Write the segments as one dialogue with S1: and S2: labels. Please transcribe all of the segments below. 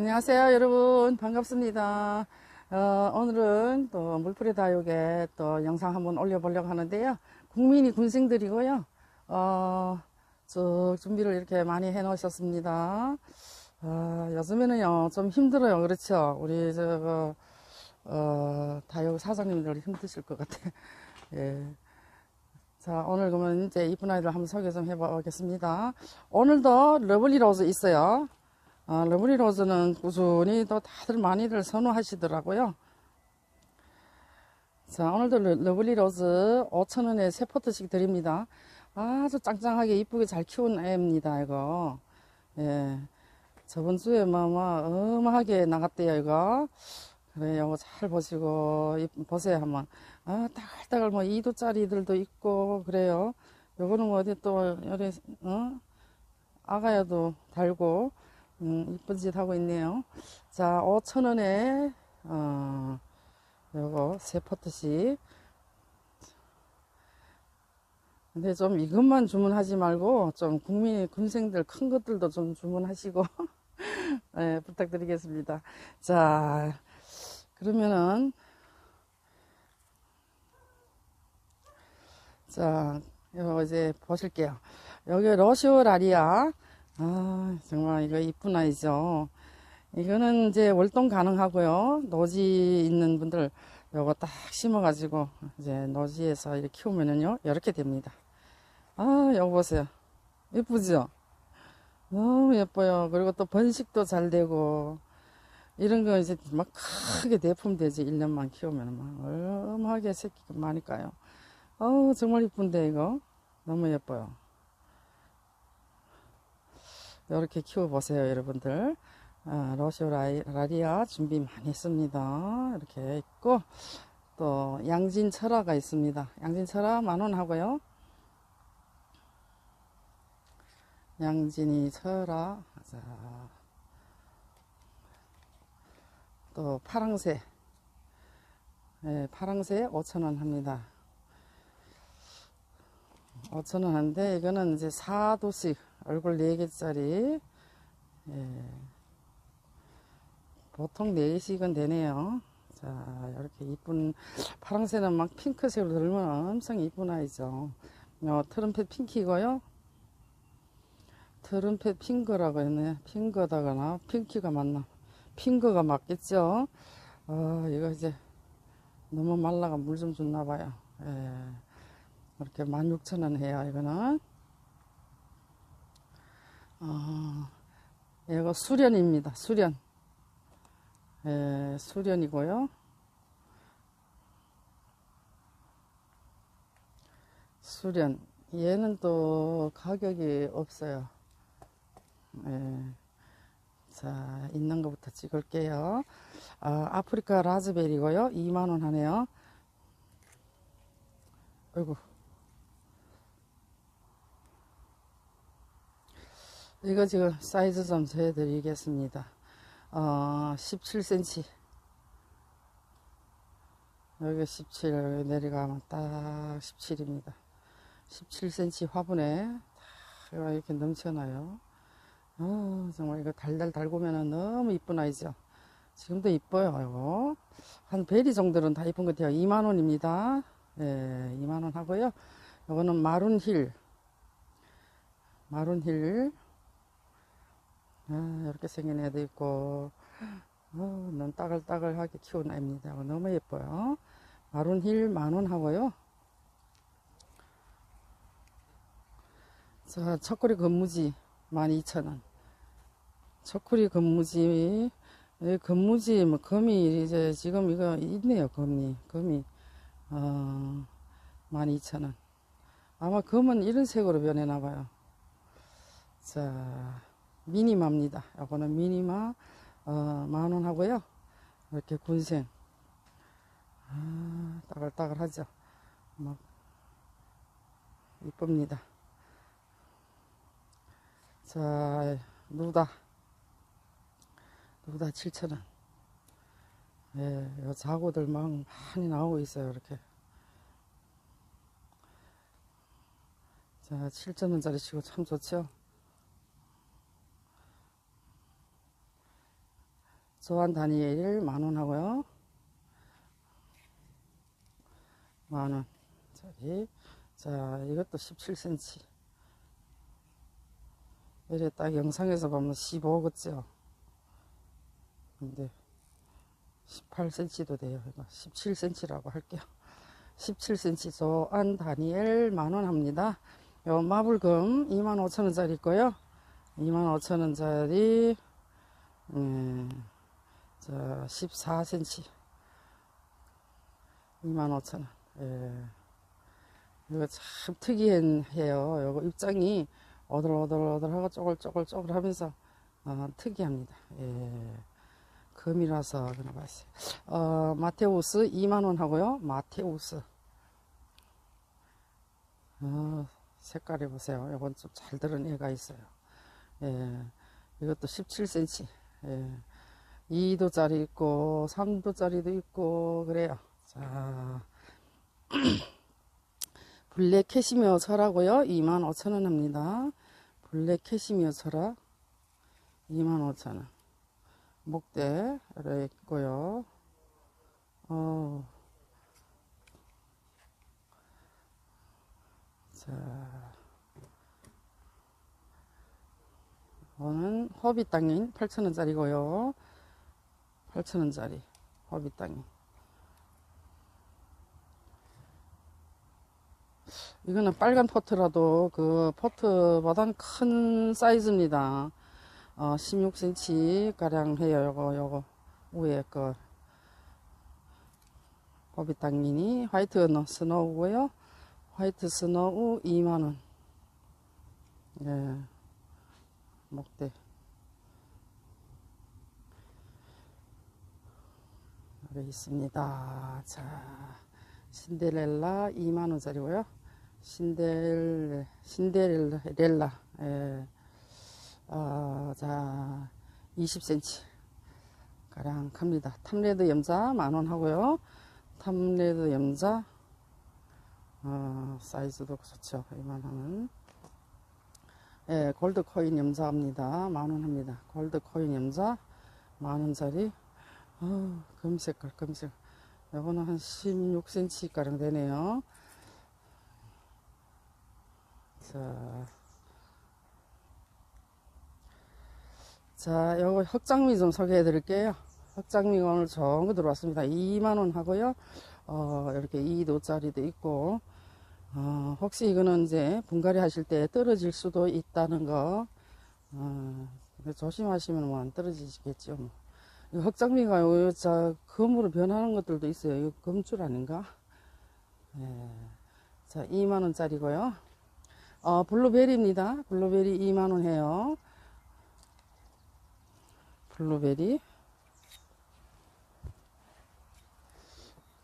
S1: 안녕하세요 여러분. 반갑습니다. 어, 오늘은 또 물풀이 다육에 또 영상 한번 올려보려고 하는데요. 국민이 군생들이고요. 어, 쭉 준비를 이렇게 많이 해 놓으셨습니다. 어, 요즘에는요 좀 힘들어요. 그렇죠? 우리 저거 어, 다육 사장님들 힘드실 것 같아요. 예. 자, 오늘 그러면 이제 이쁜 아이들 한번 소개 좀 해보겠습니다. 오늘도 러블리 로즈 있어요. 어, 러블리 로즈는 꾸준히 또 다들 많이들 선호하시더라고요. 자, 오늘도 러- 러블리 로즈 5,000원에 세 포트씩 드립니다. 아주 짱짱하게 이쁘게 잘 키운 애입니다, 이거. 예. 저번 주에 뭐, 뭐, 어마하게 나갔대요, 이거. 그래, 요거 잘 보시고, 이- 보세요, 한번. 아, 따글따글 뭐 2도짜리들도 있고, 그래요. 요거는 뭐 어디 또, 요래, 어? 아가야도 달고, 음, 이쁜 짓 하고 있네요. 자, 5,000원에, 어, 요거 세 포트씩. 근데 좀 이것만 주문하지 말고, 좀 국민, 군생들 큰 것들도 좀 주문하시고, 네, 부탁드리겠습니다. 자, 그러면은, 자, 이거 이제 보실게요. 여기 러시오 라리아. 아, 정말 이거 이쁜 아이죠. 이거는 이제 월동 가능하고요. 노지 있는 분들 요거 딱 심어 가지고 이제 노지에서 이렇게 키우면은요. 이렇게 됩니다. 아, 요거 보세요. 예쁘죠? 너무 예뻐요. 그리고 또 번식도 잘 되고. 이런 거 이제 막 크게 대품되지. 1년만 키우면 막 얼마하게 새끼가 많이 까요. 어우, 정말 이쁜데, 이거. 너무 예뻐요. 이렇게 키워보세요, 여러분들. 아, 러시오 라이, 라리아 준비 많이 했습니다. 이렇게 있고, 또, 양진 철화가 있습니다. 양진 철화 만원 하고요. 양진이 철화. 자, 또, 파랑새. 네, 파랑새 5천원 합니다. 5천원 한데 이거는 이제 4도씩 얼굴 4개짜리. 예. 보통 4개씩은 되네요. 자 이렇게 이쁜 파랑새는 막 핑크색으로 들면 엄청 이쁜 아이죠. 어, 트럼펫 핑키고요. 트럼펫 핑거라고 했네. 핑거다거나 핑키가 맞나? 핑거가 맞겠죠? 어, 이거 이제 너무 말라가 물 좀 줬나 봐요. 예. 이렇게 16,000원 해요, 이거는. 어, 이거 수련입니다, 수련. 예, 수련이고요. 수련. 얘는 또 가격이 없어요. 예. 자, 있는 것부터 찍을게요. 아, 아프리카 라즈베리고요. 2만원 하네요. 아이고. 이거 지금 사이즈 좀 재드리겠습니다. 어, 17cm. 여기 17, 여기 내려가면 딱 17입니다. 17cm 화분에 딱 이렇게 넘쳐나요. 어, 정말 이거 달달 달구면 너무 이쁜 아이죠. 지금도 이뻐요, 이거. 한 베리 정도는 다 이쁜 것 같아요. 2만원입니다. 예, 2만원 하고요. 이거는 마룬힐. 마룬힐. 아, 이렇게 생긴 애도 있고, 어, 너무 따글따글하게 키운 애입니다. 너무 예뻐요. 마룬힐 만원 하고요. 자, 첫구리 건무지 12,000원. 첫구리 건무지, 이 건무지, 뭐, 금이 이제 지금 이거 있네요, 금이. 금이, 어, 12,000원. 아마 금은 이런 색으로 변해나봐요. 자, 미니마입니다. 요거는 미니마 어, 만원 하고요. 이렇게 군생 아, 따글따글하죠. 막 이쁩니다. 자, 누다 누다 7,000원. 예, 요 자고들 막 많이 나오고 있어요. 이렇게. 자, 7,000원짜리 치고 참 좋죠. 조한 다니엘 만원 하고요. 만원 짜리. 자, 이것도 17cm. 이래 딱 영상에서 보면 15 그죠? 근데 18cm도 돼요. 이거 17cm라고 할게요. 17cm 조안 다니엘 만원 합니다. 요 마블금 25,000원짜리 있고요. 25,000원짜리 음, 자 14cm 25,000원 예. 이거 참 특이해요. 요거 입장이 오들오들오들하고 쪼글쪼글쪼글 하면서 어, 특이합니다. 예. 금이라서 그나 봤어요. 어, 마테우스 2만원 하고요. 마테우스 어, 색깔이 보세요. 이건 좀 잘 들은 애가 있어요. 예, 이것도 17cm. 예, 2도짜리 있고, 3도짜리도 있고, 그래요. 자, 블랙 캐시미어 철하고요. 25,000원 합니다. 블랙 캐시미어 철학 25,000원. 목대를 있고요. 어, 자, 이거는 허비 땅인 8,000원짜리고요. 8,000원짜리 허비 땅인. 이거는 빨간 포트라도 그 포트보단 큰 사이즈입니다. 어, 16cm 가량 해요. 요거 요거 위에 거 허비 땅인이 화이트 스노우고요. 화이트 스노우 2만원. 예. 목대. 여기 있습니다. 자, 신데렐라 2만원짜리고요. 신델, 신데렐라. 예. 어, 자, 20cm. 가량 큽니다. 탐레드 염자 만원 하고요. 탐레드 염자 어, 사이즈도 좋죠. 이만하면. 예, 골드 코인 염자입니다. 만원 합니다. 골드 코인 염자 만원짜리. 어, 금색깔, 금색. 요거는 한 16cm 가량 되네요. 자. 자, 요거 흑장미 좀 소개해 드릴게요. 흑장미가 오늘 거 들어왔습니다. 2만원 하고요. 어, 이렇게 2도짜리도 있고, 어, 혹시 이거는 이제 분갈이 하실 때 떨어질 수도 있다는 거, 어, 조심하시면 뭐 안 떨어지시겠죠. 뭐. 이 흑장미가 요, 자, 금으로 변하는 것들도 있어요. 이거 금줄 아닌가? 예. 자, 2만원짜리고요. 어, 블루베리입니다. 블루베리 2만원 해요. 블루베리.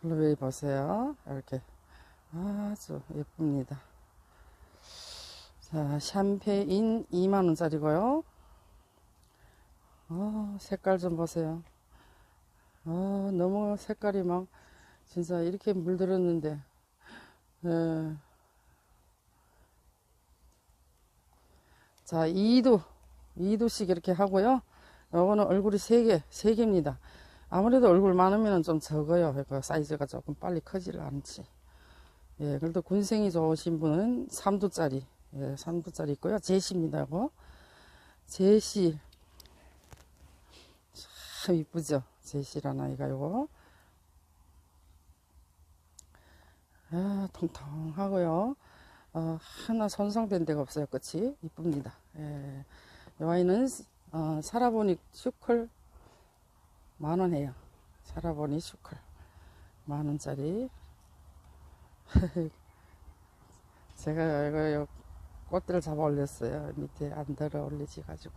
S1: 블루베리 보세요. 이렇게. 아주 예쁩니다. 자, 샴페인 2만원짜리고요. 어, 색깔 좀 보세요. 어, 너무 색깔이 막, 진짜 이렇게 물들었는데, 예. 자, 2도, 2도씩 이렇게 하고요. 요거는 얼굴이 3개, 3개입니다. 아무래도 얼굴 많으면 좀 적어요. 그 사이즈가 조금 빨리 커지를 않지. 예, 그래도 군생이 좋으신 분은 3두짜리, 예, 3두짜리 있고요. 제시입니다. 제시. 참 이쁘죠? 제시라는 아이가 요거. 아, 통통하고요. 어, 하나 손상된 데가 없어요. 끝이. 이쁩니다. 예. 이 아이는, 어, 사라보니 슈클 만원 해요. 사라보니 슈클. 만원짜리. 제가 이거 요 꽃들을 잡아 올렸어요. 밑에 안 들어 올리지 가지고.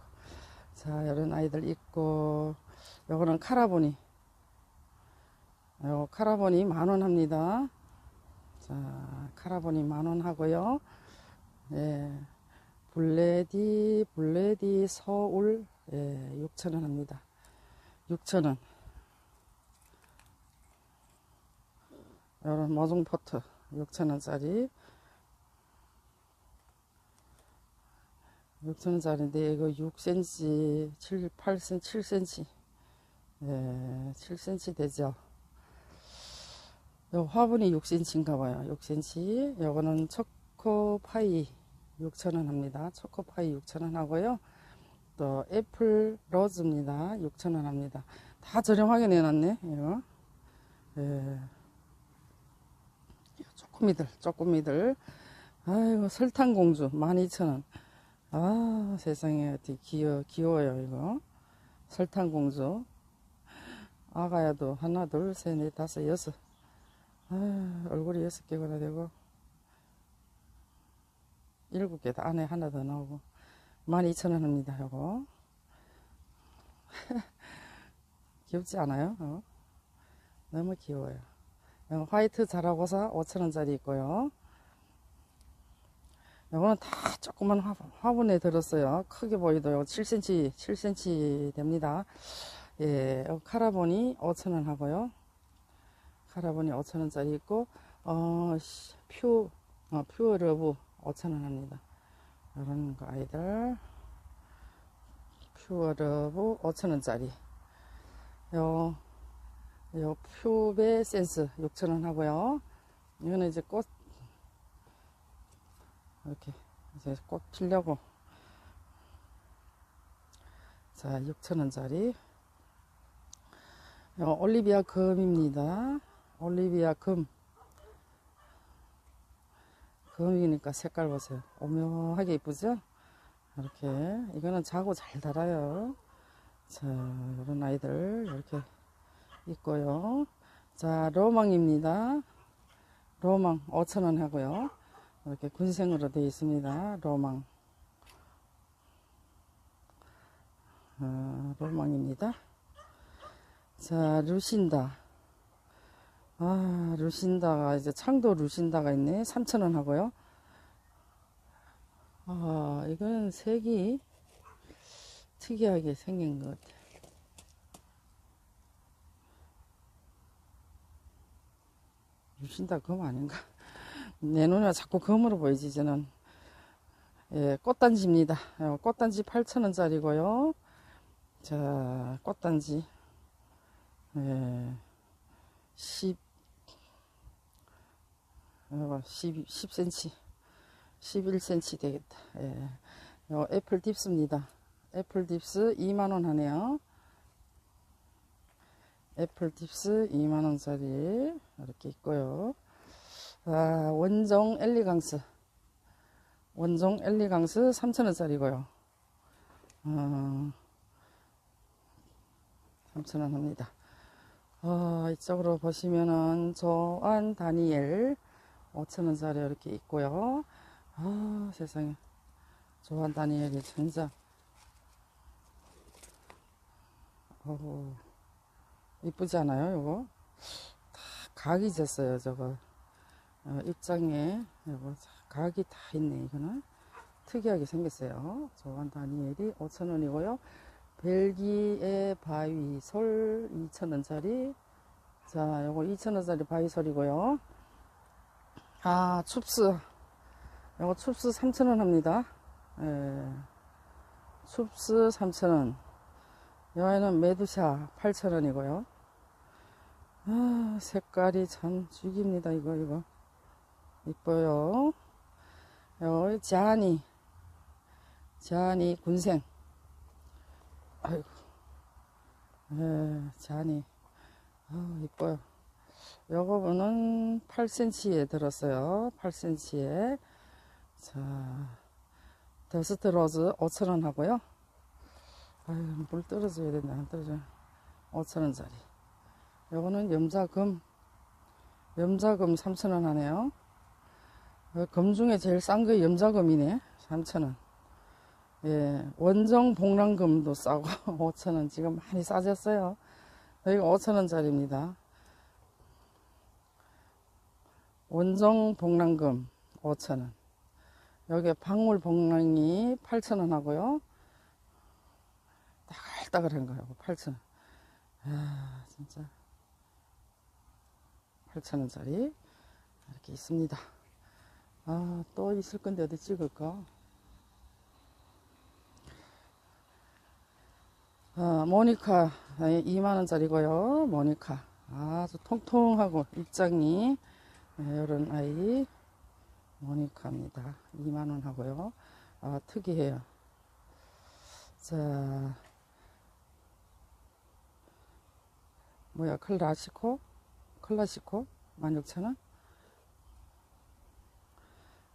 S1: 자, 이런 아이들 있고, 요거는 카라보니. 요 카라보니 만원 합니다. 자, 카라보니 만원 하고요. 예. 블레디, 블레디 서울, 예, 6천원 합니다. 6천원. 요런 모종 포트. 6,000원짜리 6,000원짜리인데 이거 6cm 7, 8cm 7cm 예, 7cm 되죠. 요 화분이 6cm인가 봐요. 6cm. 요거는 초코파이 6,000원 합니다. 초코파이 6,000원 하고요. 또 애플 로즈입니다. 6,000원 합니다. 다 저렴하게 내놨네. 이거. 예. 쪼꼬미들, 쪼꼬미들. 아이고, 설탕공주 12,000원. 아, 세상에, 어떻게 귀여, 귀여워요, 이거. 설탕공주. 아가야도 하나, 둘, 셋, 넷, 다섯, 여섯. 아, 얼굴이 여섯 개가 되고. 일곱 개, 안에 하나 더 나오고. 12,000원 합니다, 요거. 귀엽지 않아요? 어? 너무 귀여워요. 요 화이트 자라고사 5,000원짜리 있고요. 요거는 다 조그만 화, 화분에 들었어요. 크게 보이도 요 7cm, 7cm 됩니다. 예, 요 카라본이 5,000원 하고요. 카라본이 5,000원짜리 있고, 어, 시- 퓨, 어, 퓨어 러브 5,000원 합니다. 이런 거 아이들. 퓨어 러브 5,000원짜리. 요, 요 퓨베 센스 6,000원 하고요. 이거는 이제 꽃, 이렇게 이제 꽃 피려고. 자, 6,000원짜리. 요 올리비아 금입니다. 올리비아 금. 금이니까 색깔 보세요. 오묘하게 이쁘죠? 이렇게. 이거는 자고 잘 달아요. 자, 이런 아이들 이렇게 있고요. 자, 로망입니다. 로망 5,000원 하고요. 이렇게 군생으로 되어 있습니다. 로망. 어, 로망입니다. 자, 루신다. 아, 루신다가 이제 창도 루신다가 있네. 3,000원 하고요. 아, 이거는 색이 특이하게 생긴 것 같아요. 루신다 검 아닌가? 내 눈에 자꾸 검으로 보이지, 저는. 예, 꽃단지입니다. 어, 꽃단지 8,000원짜리고요. 자, 꽃단지. 예, 10, 어, 10, 10cm, 11cm 되겠다. 예, 요 애플 딥스입니다. 애플 딥스 2만원 하네요. 애플 딥스 2만원짜리 이렇게 있고요. 아, 원종 엘리강스. 원종 엘리강스 3,000원짜리고요. 어, 3,000원 합니다. 어, 이쪽으로 보시면은 조안 다니엘 5,000원짜리 이렇게 있고요. 아, 세상에. 조안 다니엘이 진짜 어, 이쁘지 않아요, 이거? 다 각이 졌어요, 저거. 어, 입장에 이거 각이 다 있네, 이거는. 특이하게 생겼어요. 조안 다니엘이 5,000원이고요. 벨기에 바위솔 2,000원짜리. 자, 요거 2,000원짜리 바위솔이고요. 아, 춥스. 요거 춥스 3,000원 합니다. 예. 춥스 3,000원. 여기는 메두샤 8,000원이고요. 아, 색깔이 참 죽입니다. 이거, 이거. 이뻐요. 여기 자니. 자니 군생. 아이고. 예, 자니. 아, 이뻐요. 요거는 8cm에 들었어요. 8cm에. 자, 더스트 로즈 5,000원 하고요. 아유, 물 떨어져야 된다. 안 떨어져. 5,000원짜리. 요거는 염자금. 염자금 3,000원 하네요. 어, 금 중에 제일 싼거 염자금이네. 3,000원. 예, 원정 복랑금도 싸고 5,000원 지금 많이 싸졌어요. 여기가 5,000원짜리입니다. 원정 복랑금 5,000원. 여기 박물 복랑이 8,000원 하고요. 따글따글한 거요. 8,000원. 아, 진짜. 8,000원짜리. 이렇게 있습니다. 아, 또 있을 건데 어디 찍을까? 어, 모니카 2만원짜리고요. 모니카. 아주 통통하고 입장이 이런 아이 모니카입니다. 2만원 하고요. 아, 특이해요. 자, 뭐야, 클라시코? 클라시코? 16,000원?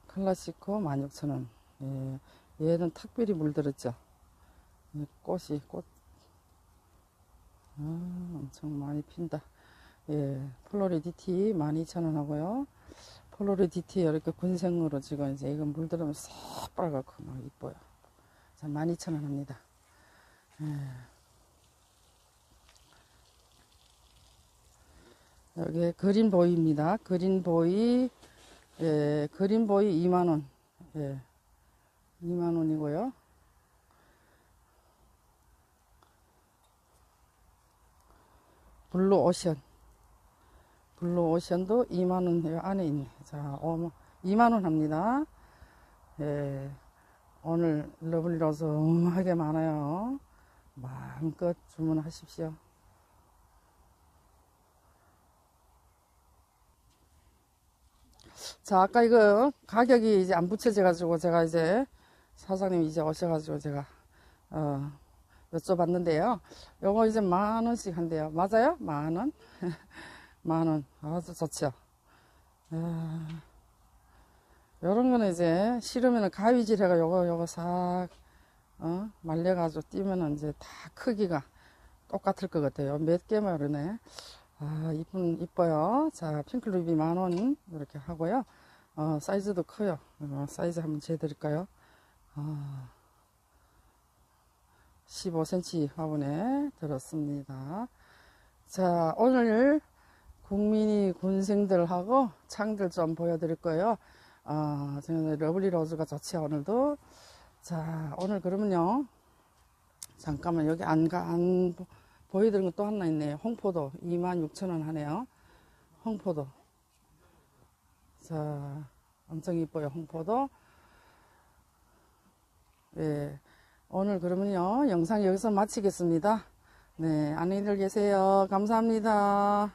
S1: 클라시코 16,000원. 예, 얘는 특별히 물들었죠. 이 꽃이, 꽃. 아, 엄청 많이 핀다. 예, 플로리디티 12,000원 하고요. 플로리디티 이렇게 군생으로 지금 이제 이건 물들으면 새빨갛고 막 이뻐요. 자, 12,000원 합니다. 예. 여기 그린보이입니다. 그린보이, 예, 그린보이 2만원. 예, 2만원이고요. 블루 오션. 블루 오션도 2만원 요 안에 있네. 자, 어머, 2만원 합니다. 예, 오늘 러블리로즈 음하게 많아요. 마음껏 주문하십시오. 자, 아까 이거 가격이 이제 안 붙여져 가지고 제가 이제 사장님 이제 오셔 가지고 제가 어, 여쭤봤는데요. 요거 이제 만 원씩 한대요. 맞아요? 만 원? 만 원. 아주 좋죠. 아, 요런 거는 이제 싫으면 가위질 해가 요거 요거 싹 어? 말려가지고 띄면은 이제 다 크기가 똑같을 것 같아요. 몇 개만 그러네. 아, 이쁜, 이뻐요. 자, 핑클루비 만 원, 이렇게 하고요. 어, 사이즈도 커요. 어, 사이즈 한번 재드릴까요? 아, 15cm 화분에 들었습니다. 자, 오늘 국민이 군생들하고 창들 좀 보여드릴 거예요. 아, 저는 러블리 로즈가 좋지, 오늘도. 자, 오늘 그러면요. 잠깐만, 여기 안 가, 안 보- 보여드린 거또 하나 있네요. 홍포도 26,000원 하네요. 홍포도. 자, 엄청 이뻐요, 홍포도. 예. 오늘 그러면요. 영상 여기서 마치겠습니다. 네. 안녕히 들 계세요. 감사합니다.